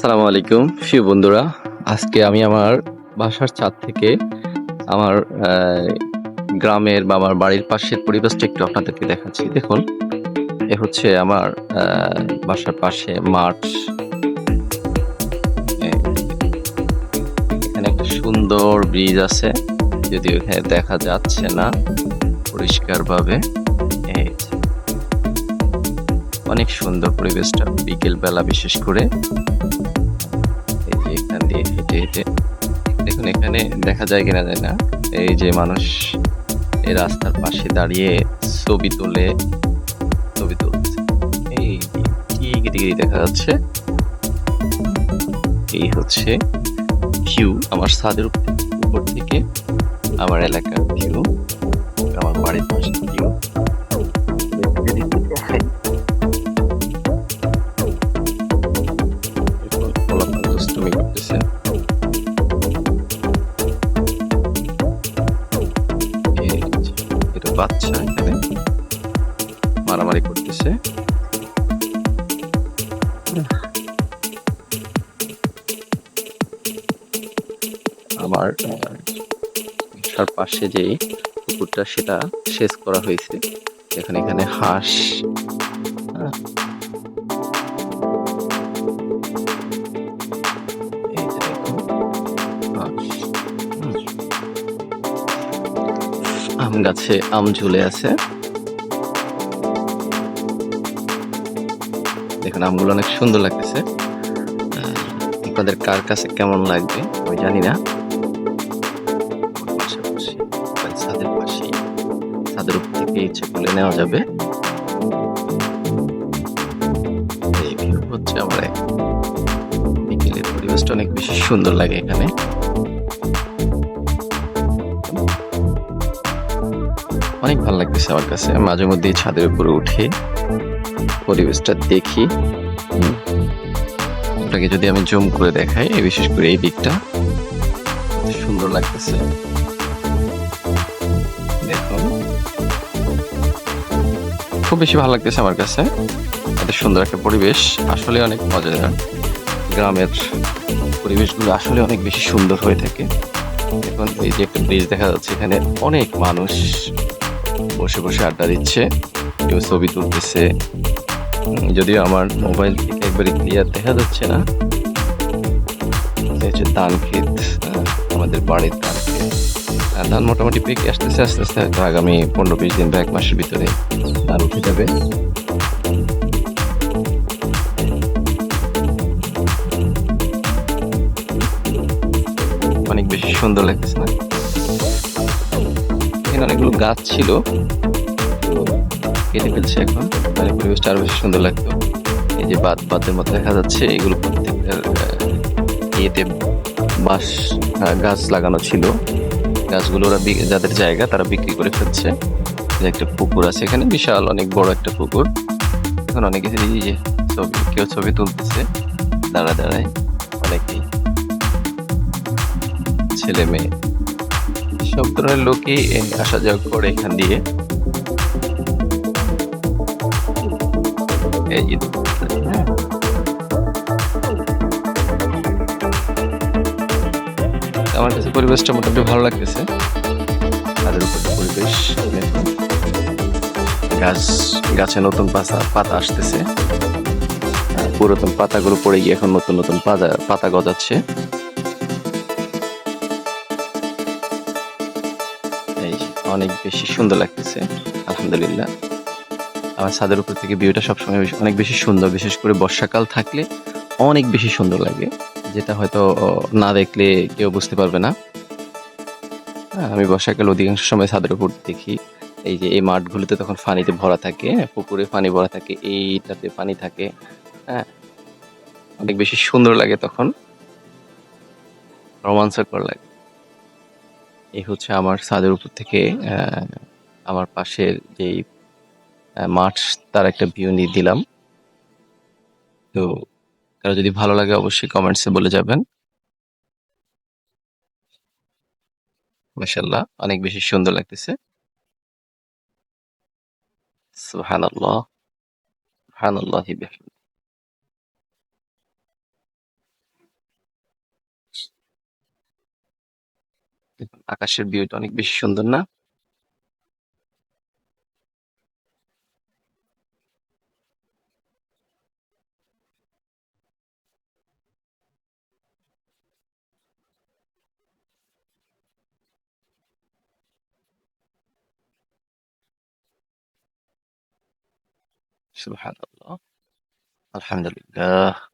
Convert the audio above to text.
আসসালামু আলাইকুম, প্রিয় বন্ধুরা। আজকে আমি আমার বাসার ছাদ থেকে আমার গ্রামের বা আমার বাড়ির পাশের পরিবেশটা একটু আপনাদেরকে দেখাচ্ছি। দেখুন, এ হচ্ছে আমার বাসার পাশে মাঠ। এখানে একটা সুন্দর ব্রিজ আছে, যদিও এখানে দেখা যাচ্ছে না পরিষ্কারভাবে। অনেক সুন্দর পরিবেশটা বিকেল বেলা বিশেষ করে। এই যে এখান দিয়ে হেঁটে হেঁটে। দেখুন, এখানে দেখা যায় কিনা যায় না, এই যে মানুষ এই রাস্তার পাশে দাঁড়িয়ে ছবি তোলে, ছবি তুলছে। এই ঠিক দেখা যাচ্ছে। এই হচ্ছে ভিউ আমার ছাদের উপর থেকে, আমার এলাকার ভিউ আমার বাড়ির পাশে ভিউ মারামারি করতেছে আমার বাসার পাশে যে পুকুরটা সেটা সেচ করা হয়েছে এখানে এখানে হাঁস আম গাছে আম ঝুলে আছে। দেখুন, আমগুলো অনেক সুন্দর লাগতেছে। আপনাদের কার কাছে কেমন লাগবে, আমি জানি না। ছাদের উপর থেকে ইচ্ছে করলে নেওয়া যাবে। হচ্ছে আমার বিকেলের পরিবেশটা অনেক বেশি সুন্দর লাগে এখানে। অনেক ভালো লাগতেছে আমার কাছে। মাঝে মধ্যে ছাদের উপরে উঠে পরিবেশটা দেখি। আপনাকে যদি আমি জুম করে দেখাই বিশেষ করে এই দিকটা, সুন্দর লাগতেছে। খুব বেশি ভালো লাগতেছে আমার কাছে। এত সুন্দর একটা পরিবেশ, আসলে অনেক মজাদার। গ্রামের পরিবেশগুলো আসলে অনেক বেশি সুন্দর হয়ে থাকে। এখন এই যে একটা ব্রিজ দেখা যাচ্ছে, এখানে অনেক মানুষ বসে বসে আড্ডা দিচ্ছে। কেউ ছবি তুলতেছে। যদিও আমার মোবাইল একবারে ক্লিয়ার দেখা যাচ্ছে না। হচ্ছে আমাদের বাড়ির ধান ধান মোটামুটি পেকে আসতেছে, আস্তে আস্তে হয়তো আগামী পনেরো বিশ দিন বা এক মাসের ভিতরে ধান উঠে যাবে। অনেক বেশি সুন্দর লাগতেছে না। অনেকগুলো গাছ ছিল। কেটে ফেলছে এখন। মানে পরিবেশটা আরও বেশি সুন্দর লাগতো। এই যে বাদ বাদের মতো দেখা যাচ্ছে। এগুলো ইয়েতে বাঁশ গাছ লাগানো ছিল। গাছগুলো ওরা যাদের জায়গা তারা বিক্রি করে ফেলছে। একটা পুকুর আছে এখানে, বিশাল, অনেক বড় একটা পুকুর। এখন অনেকে এই যে ছবি, কেউ ছবি তুলতেছে দাঁড়া দাঁড়ায়, অনেকেই। ছেলে মেয়ে। সব লোকই আসা যাওয়া করে এখান দিয়ে। হ্যাঁ। আমার কাছে পরিবেশটা মোটামুটি ভালো লাগতেছে। তাদের উপর পরিবেশ, গাছ, গাছে নতুন পাতা পাতা আসতেছে। পুরাতন পাতাগুলো পড়ে গিয়ে এখন নতুন নতুন পাতা পাতা গজাচ্ছে। অনেক বেশি সুন্দর লাগতেছে আলহামদুলিল্লাহ। আমার ছাদের উপর থেকে ভিউটা সবসময় অনেক বেশি সুন্দর বিশেষ করে বর্ষাকাল থাকলে অনেক বেশি সুন্দর লাগে যেটা হয়তো না দেখলে কেউ বুঝতে পারবে না। আমি বর্ষাকাল অধিকাংশ সময় ছাদের উপর দেখি এই যে এই মাঠগুলোতে তখন পানিতে ভরা থাকে হ্যাঁ, পুকুরে পানি ভরা থাকে এইটাতে পানি থাকে হ্যাঁ অনেক বেশি সুন্দর লাগে তখন রোমাঞ্চকর লাগে। এই হচ্ছে আমার ছাদের উপর থেকে আমার পাশের যেই মাঠ, তার একটা ভিউ নিয়ে দিলাম। তো কারও যদি ভালো লাগে অবশ্যই কমেন্টসে বলে যাবেন। মাশাল্লাহ অনেক বেশি সুন্দর লাগতেছে। সুবহানাল্লাহ, সুবহানাল্লাহি আকাশের ভিউটা অনেক বেশি সুন্দর না? সুবহানাল্লাহ। আলহামদুলিল্লাহ।